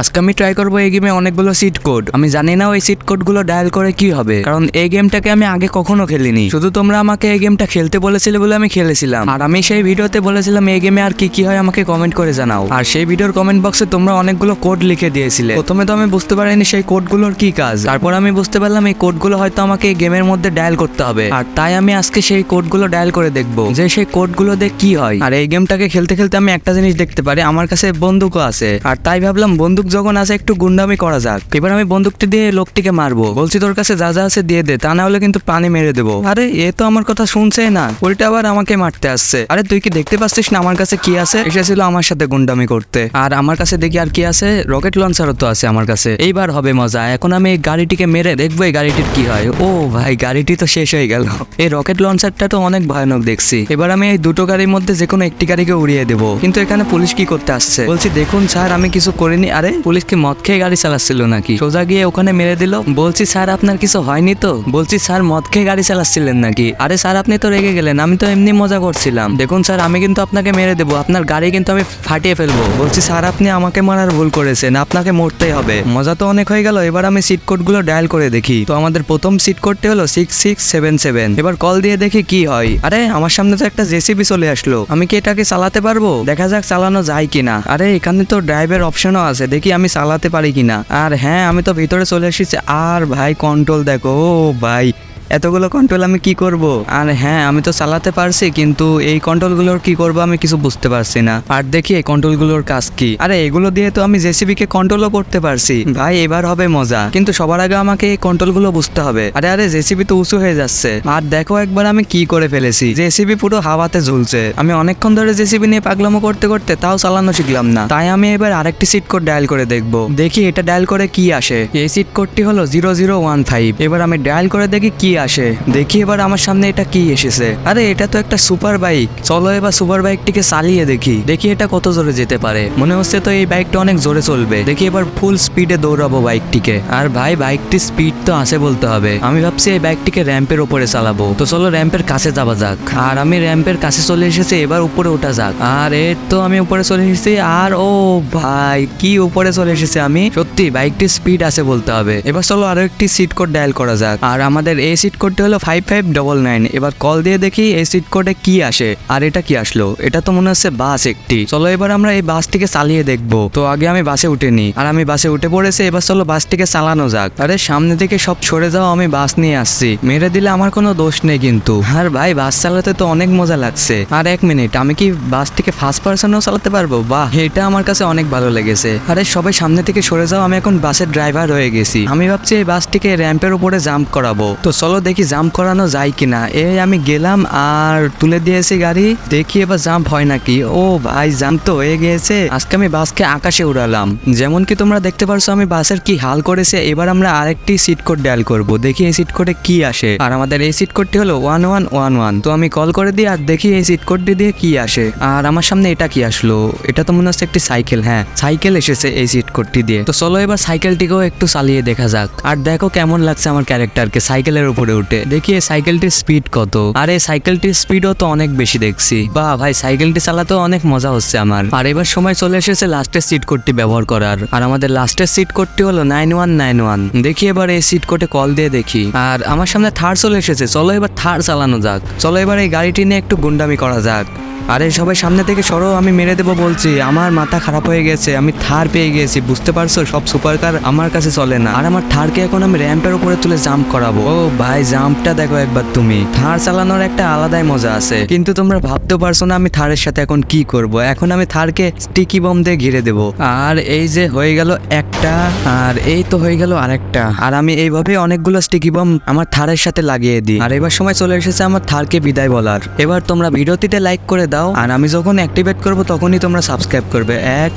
আজকে আমি ট্রাই করব এই গেমে অনেকগুলো সিট কোড আমি জানি না ওই সিট কোডগুলো ডায়াল করে কি হবে। কারণ এই গেমটাকে আমি আগে কখনো খেলিনি। শুধু তোমরা আমাকে এই গেমটা খেলতে বলেছিলে বলে আমি খেলেছিলাম। আর আমি সেই ভিডিওতে বলেছিলাম এই গেমে আর কি কি হয় আমাকে কমেন্ট করে জানাও। আর সেই ভিডিওর কমেন্ট বক্সে তোমরা অনেকগুলো কোড লিখে দিয়েছিলে। প্রথমে তো আমি বুঝতে পারিনি সেই কোডগুলোর কি কাজ। তারপর আমি বুঝতে পারলাম এই কোডগুলো হয়তো আমাকে এই গেমের মধ্যে ডায়াল করতে হবে। আর তাই আমি আজকে সেই কোডগুলো ডায়াল করে দেখব। যে সেই কোডগুলো দিয়ে কি হয়। আর এই গেমটাকে খেলতে খেলতে আমি একটা জিনিস দেখতে পারি। আমার কাছে বন্দুকও আছে। আর তাই ভাবলাম বন্দুক যখন আছে, একটু গুন্ডামি করা যাক। এবার আমি বন্দুকটি দিয়ে লোকটিকে মারবো। বলছি, তোর কাছে যা যা আছে দিয়ে দে, তা না হলে কিন্তু পানি মেরে দেবো। আরে, এ তো আমার কথা শুনছে না। উল্টা আবার আমাকে মারতে আসছে। আরে, তুই কি দেখতে পাচ্ছিস না আমার কাছে কি আছে? এসেছিল আমার সাথে গুন্ডামি করতে। আর আমার কাছে দেখি আর কি আছে? রকেট লঞ্চারও তো আছে আমার কাছে। এইবার হবে মজা। এখন আমি এই গাড়িটিকে মেরে দেখব এই গাড়িটির কি হয়। ও ভাই, গাড়িটি তো শেষ হয়ে গেল। এই রকেট লঞ্চারটা তো অনেক ভয়ানক দেখছি। এবার আমি এই দুটো গাড়ির মধ্যে যে কোনো একটি গাড়িকে উড়িয়ে দেবো। কিন্তু এখানে পুলিশ কি করতে আসছে? বলছি, দেখুন স্যার, আমি কিছু করিনি। আরে পুলিশ কি মদ খেয়ে গাড়ি চালাচ্ছিল নাকি? সোজা গিয়ে ওখানে মেরে দিল। বলছি, স্যার, আপনার কিছু হয়নি তো? বলছি, স্যার, মদ খেয়ে গাড়ি চালাচ্ছিলেন নাকি? আরে স্যার, আপনি তো রেগে গেলেন, আমি তো এমনি মজা করছিলাম। দেখুন স্যার, আমি কিন্তু আপনাকে মেরে দেবো, আপনার গাড়ি কিন্তু আমি ফাটিয়ে ফেলব। বলছি, স্যার, আপনি আমাকে মারার ভুল করেছেন, আপনাকে মরতেই হবে। মজা তো অনেক হয়ে গেল, এবার আমি সিট কোডগুলো ডায়াল করে দেখি। তো আমাদের প্রথম সিট কোডটি হলো সিক্স সিক্স সেভেন সেভেন এবার কল দিয়ে দেখি কি হয়। আরে, আমার সামনে তো একটা জেসিবি চলে আসলো। আমি কি এটাকে চালাতে পারব? দেখা যাক চালানো যায় কিনা। আরে, এখানে তো ড্রাইভের অপশনও আছে দেখি আমি চালাতে পারি কিনা? আর হ্যাঁ আমি তো ভিতরে চলে এসেছি। আর ভাই কন্ট্রোল দেখো। ও ভাই এতগুলো কন্ট্রোল আমি কি করব? আর হ্যাঁ আমি তো চালাতে পারছি, কিন্তু এই কন্ট্রোলগুলোর কি করব আমি কিছু বুঝতে পারছি না। আর দেখি এই কন্ট্রোলগুলোর কাজ কি? আরে, এগুলো দিয়ে তো আমি জেসিবি কে কন্ট্রোলও করতে পারছি। ভাই, এবার হবে মজা। কিন্তু সবার আগে আমাকে এই কন্ট্রোলগুলো বুঝতে হবে। আরে আরে জেসিবি তো উঁচু হয়ে যাচ্ছে। আর দেখো একবার আমি কি করে ফেলেছি। জেসিবি পুরো হাওয়াতে ঝুলছে আমি অনেকক্ষণ ধরে জেসিবি নিয়ে পাগলামো করতে করতে তাও চালানো শিখলাম না। তাই আমি এবার আরেকটি সিট কোড ডায়াল করে দেখব। দেখি এটা ডায়াল করে কি আসে। এই সিট কোডটি হলো জিরো জিরো ওয়ান ফাইভ এবার আমি ডায়াল করে দেখি কি আসে। দেখি এবার আমার সামনে এটা কি এসেছে। আরে, এটা তো একটা সুপার বাইক। চলো এবার সুপার বাইকটিকে চালিয়ে দেখি। দেখি এটা কত জোরে যেতে পারে। মনে হচ্ছে তো এই বাইকটা অনেক জোরে চলবে। দেখি এবার ফুল স্পিডে দৌড়াবো বাইকটিকে। আর ভাই, বাইকটির স্পিড তো আছে বলতে হবে। আমি ভাবছি এই বাইকটিকে র্যাম্পের উপরে চালাবো। তো চলো র্যাম্পের কাছে যাওয়া যাক। আর আমি র্যাম্পের কাছে চলে এসেছি, এবার উপরে ওঠা যাক। আর এর তো আমি উপরে চলে এসেছি, আর ও ভাই, কি উপরে চলে এসেছে আমি? সত্যি, বাইকটির স্পিড আছে বলতে হবে। এবার চলো আরও একটি সিট কোড ডায়াল করা যাক। আর আমাদের এই সিট কোডটি হলো ফাইভ ফাইভ ডবল নাইন এবার কল দিয়ে দেখি এই সিট কোডে কি আসে। আর এটা কি আসলো? এটা তো মনে হচ্ছে বাস একটি। চলো এবার আমরা এই বাসটিকে চালিয়ে দেখব। তো আগে আমি বাসে উঠেনি আর আমি বাসে উঠে পড়েছি, এবার চলো বাসটিকে চালানো যাক। আরে, সামনে থেকে সব সরে যাও, আমি বাস নিয়ে আসছি। মেরে দিলে আমার কোনো দোষ নেই কিন্তু। আর ভাই বাস চালাতে তো অনেক মজা লাগছে। আর এক মিনিট আমি কি বাসটিকে ফার্স্ট পার্সনও চালাতে পারব? বাহ, এটা আমার কাছে অনেক ভালো লেগেছে। আরে, সবাই সামনে থেকে সরে যাও, আমি এখন বাসের ড্রাইভার হয়ে গেছি। আমি ভাবছি এই বাসটিকে র্যাম্পের উপরে জাম্প করাবো। তো চলো দেখি জাম্প করানো যায় কিনা। এই আমি গেলাম আর তুলে দিয়েছি গাড়ি। দেখি এবার জাম্প হয় নাকি। ও ভাই, জাম্প তো হয়ে গিয়েছে আজকে আমি বাসকে আকাশে উড়ালাম। যেমন কি তোমরা দেখতে পারছ, আমি বাসের কি হাল করেছে, এবার আমরা আরেকটি সিট কোড ডায়াল করব। দেখি এই সিট কোডে কি আসে। আর আমাদের এই সিট কোডটি হলো ওয়ান ওয়ান ওয়ান ওয়ান তো আমি কল করে দিই আর দেখি এই সিট কোডটি দিয়ে কি আসে। আর আমার সামনে এটা কি আসলো? এটা তো মনে হচ্ছে একটি সাইকেল হ্যাঁ। সাইকেল এসেছে এই সিট কোডটি দিয়ে। তো চলো এবার সাইকেলটিকেও একটু চালিয়ে দেখা যাক। আর দেখো কেমন লাগছে আমার ক্যারেক্টারকে সাইকেলের উপরে উঠে দেখি এই সাইকেলটির স্পিড কত। আর এই সাইকেলটির স্পিডও তো অনেক বেশি দেখছি। বা ভাই, সাইকেলটি চালাতেও অনেক মজা হচ্ছে আমার। আর এবার সময় চলে এসেছে লাস্টের সিট কোডটি ব্যবহার করার। আর আমাদের লাস্টের সিট কোডটি হলো নাইন ওয়ান নাইন ওয়ান দেখি এবার এই সিট কোডে কল দিয়ে দেখি। আর আমার সামনে থার চলে এসেছে। চলো এবার থার চালানো যাক। চলো এবার এই গাড়িটি নিয়ে একটু গুন্ডামি করা যাক। আরে সবাই সামনে থেকে সরো, আমি মেরে দেবো বলছি। আমার মাথা খারাপ হয়ে গেছে, আমি থার পেয়ে গেছি, বুঝতে পারছ? সব সুপার কার আমার কাছে চলে না। আর আমার থারকে এখন আমি র্যাম্পের উপরে তুলে জাম্প করাবো। ও ভাই জাম্পটা দেখো একবার তুমি। থার চালানোর একটা আলাদাই মজা আছে। কিন্তু তোমরা ভাবতেও পারছ না আমি থারের সাথে এখন কি করব। এখন আমি থারকে স্টিকি বম দিয়ে ঘিরে দেবো। আর এই যে হয়ে গেল একটা, আর এই তো হয়ে গেল আরেকটা। আর আমি এইভাবে অনেকগুলো স্টিকি বম আমার থারের সাথে লাগিয়ে দিই। আর এবার সময় চলে এসেছে আমার থারকে বিদায় বলার। এবার তোমরা ভিডিওটিতে লাইক করে দাও। আর আমি যখন অ্যাক্টিভেট করব, তখনই তোমরা সাবস্ক্রাইব করবে। এক,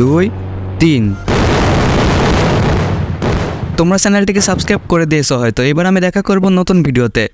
দুই, তিন। তোমরা চ্যানেলটিকে সাবস্ক্রাইব করে দিয়েছ হয়তো। এবার আমি দেখা করব নতুন ভিডিওতে